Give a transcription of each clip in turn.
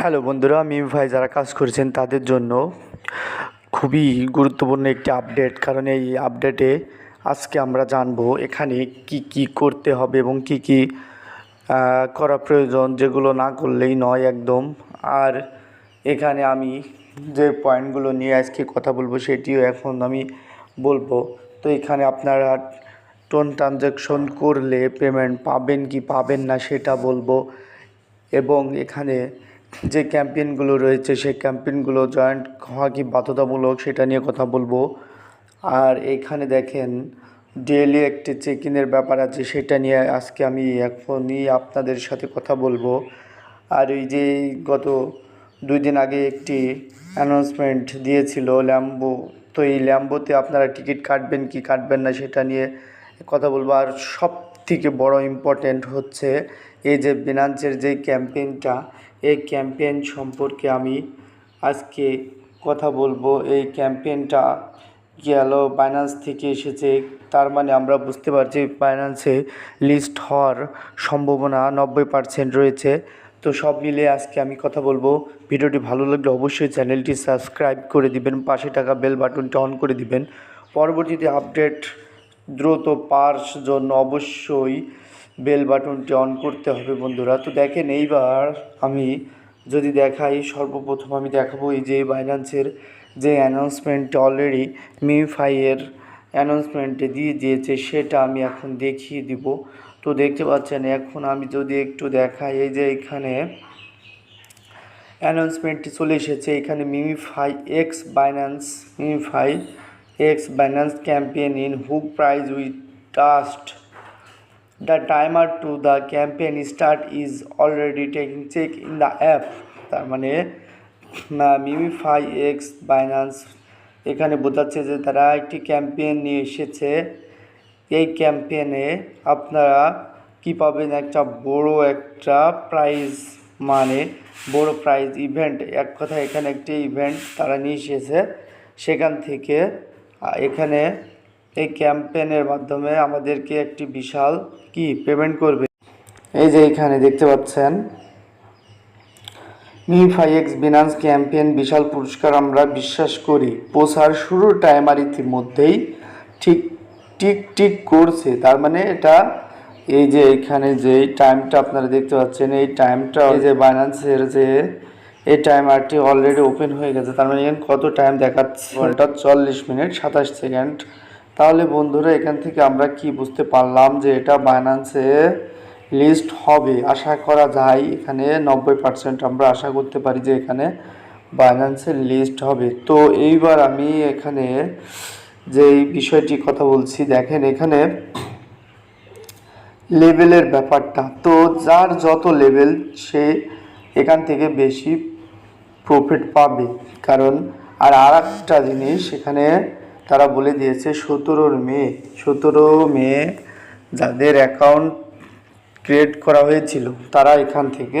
Hello বন্ধুরা মিম ভাই। যারা কাজ করেছেন তাদের জন্য খুবই গুরুত্বপূর্ণ একটি আপডেট। কারণ এই আপডেটে আজকে আমরা জানব এখানে কি কি করতে হবে এবং কি কি করা প্রয়োজন, যেগুলো না করলেই নয় একদম। আর এখানে আমি যে পয়েন্টগুলো নিয়ে আজকে কথা বলব সেটিও এখন আমি বলব। তো এখানে আপনারা টোন ট্রানজ্যাকশন করলে পেমেন্ট পাবেন কি পাবেন না সেটা বলব। এবং এখানে যে ক্যাম্পেইনগুলো রয়েছে, সেই ক্যাম্পেইনগুলো জয়েন্ট হওয়া কি বাধ্যতামূলক সেটা নিয়ে কথা বলব। আর এখানে দেখেন, ডেইলি একটি চেক ইনের ব্যাপার আছে, সেটা নিয়ে আজকে আমি এখনই আপনাদের সাথে কথা বলব। আর এই যে গত দুই দিন আগে একটি অ্যানাউন্সমেন্ট দিয়েছিল ল্যাম্বো তো এই ল্যাম্বোতে আপনারা টিকিট কাটবেন কি কাটবেন না সেটা নিয়ে কথা বলব। আর সব থেকে বড় ইম্পর্ট্যান্ট হচ্ছে এই যে বিনান্সের যে ক্যাম্পেইনটা, এই ক্যাম্পেইন সম্পর্কে আমি আজকে কথা বলব। এই ক্যাম্পেইনটা গেল বাইন্যান্স থেকে এসেছে। তার মানে আমরা বুঝতে পারছি বাইন্যান্সে লিস্ট হওয়ার সম্ভাবনা নব্বই পার্সেন্ট রয়েছে। তো সব মিলিয়ে আজকে আমি কথা বলব। ভিডিওটি ভালো লাগলে অবশ্যই চ্যানেলটি সাবস্ক্রাইব করে দিবেন, পাশে টাকা বেল বাটনটি অন করে দিবেন। পরবর্তীতে আপডেট দ্রুত পাওয়ার জন্য অবশ্যই বেল বাটনটি অন করতে হবে, বন্ধুরা। তো দেখেন, এইবার আমি যদি দেখাই, সর্বপ্রথম আমি দেখাবো এই যে বাইন্যান্সের যে অ্যানাউন্সমেন্ট অলরেডি মিফাইয়ের অ্যানাউন্সমেন্টে দিয়ে দিয়েছে, সেটা আমি এখন দেখিয়ে দিব। তো দেখতে পাচ্ছেন, এখন আমি যদি একটু দেখাই, এই যে এখানে অ্যানাউন্সমেন্টটি চলে এসেছে। এখানে MemeFi X Binance MemeFi X Binance campaign in hook prize with test the timer to the campaign start is already taking check in the app তার মানে মিমিফাই এক্স বাইন্যান্স এখানে বোঝাচ্ছে যে তারা একটি ক্যাম্পেইন নিয়ে এসেছে। এই ক্যাম্পেইনে আপনারা কী পাবেন? একটা বড় একটা প্রাইজ মানে বড় প্রাইজ ইভেন্ট এক কথা এখানে একটি ইভেন্ট তারা নিয়ে এসেছে। সেখান থেকে এখানে এই ক্যাম্পেনের মাধ্যমে আমাদেরকে একটি বিশাল কি পেমেন্ট করবে। এই যে এখানে দেখতে পাচ্ছেন মিফাই এক্স বিনান্স ক্যাম্পেন বিশাল পুরস্কার আমরা বিশ্বাস করি। পোষার শুরুর টাইমার ইতিমধ্যেই ঠিক টিক টিক করছে। তার মানে এটা এই যে এখানে যে টাইমটা আপনারা দেখতে পাচ্ছেন, এই টাইমটা এই যে বাইন্যান্সের যে এই টাইমারটি অলরেডি ওপেন হয়ে গেছে। তার মানে এখানে কত টাইম দেখাচ্ছে? ঘণ্টা চল্লিশ মিনিট সাতাশ সেকেন্ড তাহলে বন্ধুরা, এখান থেকে আমরা কি বুঝতে পারলাম যে এটা বাইন্যান্সে লিস্ট হবে? আশা করা যায় এখানে নব্বই পার্সেন্ট আমরা আশা করতে পারি যে এখানে বাইন্যান্সের লিস্ট হবে। তো এইবার আমি এখানে যে বিষয়টি কথা বলছি, দেখেন এখানে লেভেলের ব্যাপারটা। তো যার যত লেভেল, সে এখান থেকে বেশি প্রফিট পাবে। কারণ, আর আর একটা জিনিস, এখানে তারা বলে দিয়েছে, সতেরোর মে সতেরো মে যাদের অ্যাকাউন্ট ক্রিয়েট করা হয়েছিল, তারা এখান থেকে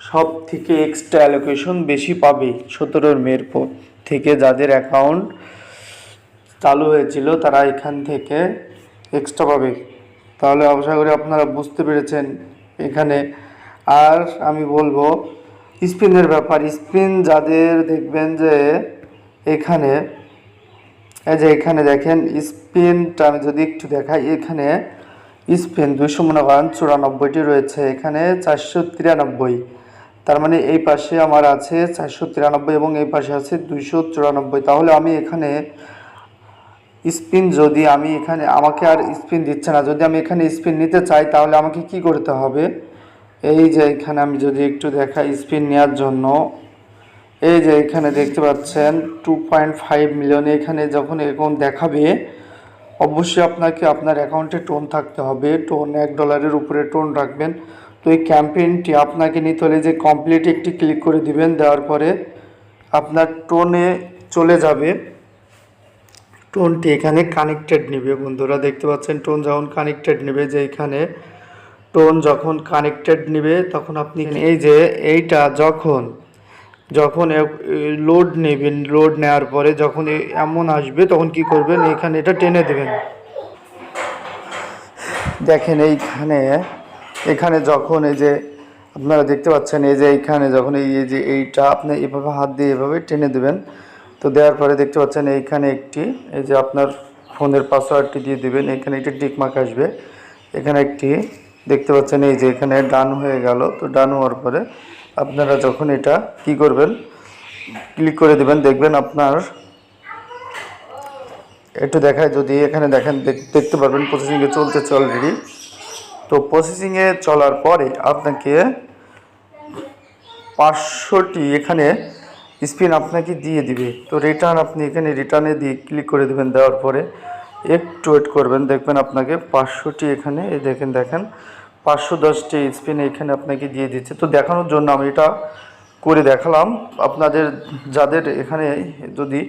সব থেকে এক্সট্রা অ্যালোকেশন বেশি পাবে সতেরোর মের পর। থেকে যাদের অ্যাকাউন্ট চালু হয়েছিল, তারা এখান থেকে এক্সট্রা পাবে। তাহলে আশা করি আপনারা বুঝতে পেরেছেন এখানে। আর আমি বলব স্পিনের ব্যাপার স্পিন যাদের দেখবেন যে এখানে এই যে এখানে দেখেন, স্পিনটা আমি যদি একটু দেখাই, এখানে স্পিন দুইশো মনে করেন চুরানব্বইটি রয়েছে, এখানে চারশো তিরানব্বই। তার মানে এই পাশে আমার আছে চারশো তিরানব্বই এবং এই পাশে আছে দুইশো চুরানব্বই। তাহলে আমি এখানে স্পিন যদি আমি এখানে, আমাকে আর স্পিন দিচ্ছে না, যদি আমি এখানে স্পিন নিতে চাই, তাহলে আমাকে কি করতে হবে? এই যে এখানে আমি যদি একটু দেখাই, স্পিন নেওয়ার জন্য। এই যে এখানে দেখতে পাচ্ছেন টু পয়েন্ট ফাইভ মিলিয়ন এখানে যখন এরকম দেখাবে, অবশ্যই আপনাকে আপনার অ্যাকাউন্টে টোন থাকতে হবে। টোন এক ডলারের উপরে টোন রাখবেন। তো এই ক্যাম্পেইনটি আপনাকে নিতে হলে যে কমপ্লিট একটি ক্লিক করে দিবেন, দেওয়ার পরে আপনার টোনে চলে যাবে। টোনটি এখানে কানেক্টেড নেবে বন্ধুরা, দেখতে পাচ্ছেন টোন যখন কানেক্টেড নেবে, যে এখানে টোন যখন কানেক্টেড নেবে, তখন আপনি এই যে এইটা যখন যখন লোড নেবেন লোড নেওয়ার পরে যখন এমন আসবে, তখন কি করবেন? এখানে এটা টেনে দেবেন। দেখেন এইখানে, এখানে যখন এই যে আপনারা দেখতে পাচ্ছেন, এই যে এইখানে যখন এই যে এইটা আপনি এভাবে হাত দিয়ে এভাবে টেনে দেবেন, তো দেওয়ার পরে দেখতে পাচ্ছেন এইখানে একটি, এই যে আপনার ফোনের পাসওয়ার্ডটি দিয়ে দিবেন, এখানে একটি টিকমার্ক আসবে। এখানে একটি দেখতে পাচ্ছেন এই যে এখানে ডান হয়ে গেল, তো ডান হওয়ার পরে আপনারা যখন এটা কি করবেন ক্লিক করে দেবেন, দেখবেন আপনার একটু দেখায়, যদি এখানে দেখেন, দেখ- দেখতে পারবেন প্রসেসিংয়ে চলতেছে অলরেডি তো প্রসেসিংয়ে চলার পরে আপনাকে পাঁচশোটি এখানে স্পিন আপনাকে দিয়ে দিবে। তো রিটার্ন আপনি এখানে রিটার্নে দিয়ে ক্লিক করে দেবেন, দেওয়ার পরে একটু ওয়েট করবেন, দেখবেন আপনাকে পাঁচশোটি এখানে, এই দেখেন দেখেন। পাঁচশো দশটি স্পিন এখানে আপনাকে দিয়ে দিচ্ছে। তো দেখানোর জন্য আমি এটা করে দেখালাম। আপনাদের, যাদের এখানে যদি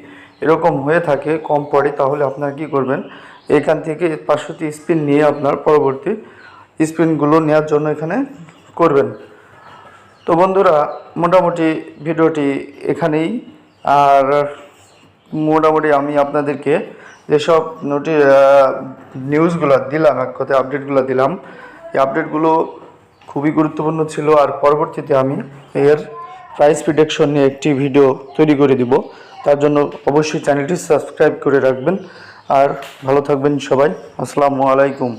এরকম হয়ে থাকে, কম পড়ে, তাহলে আপনারা কী করবেন? এখান থেকে পাঁচশোটি স্পিন নিয়ে আপনার পরবর্তী স্পিনগুলো নেওয়ার জন্য এখানে করবেন। তো বন্ধুরা, মোটামুটি ভিডিওটি এখানেই। আর মোটামুটি আমি আপনাদেরকে যেসব নোটি নিউজগুলো দিলাম, এক কথায় আপডেটগুলো দিলাম এই আপডেটগুলো খুবই গুরুত্বপূর্ণ ছিল আর পরবর্তীতে আমি এর প্রাইস প্রিডেকশন নিয়ে একটি ভিডিও তৈরি করে দিব। তার জন্য অবশ্যই চ্যানেলটি সাবস্ক্রাইব করে রাখবেন। আর ভালো থাকবেন সবাই। আসসালামু আলাইকুম।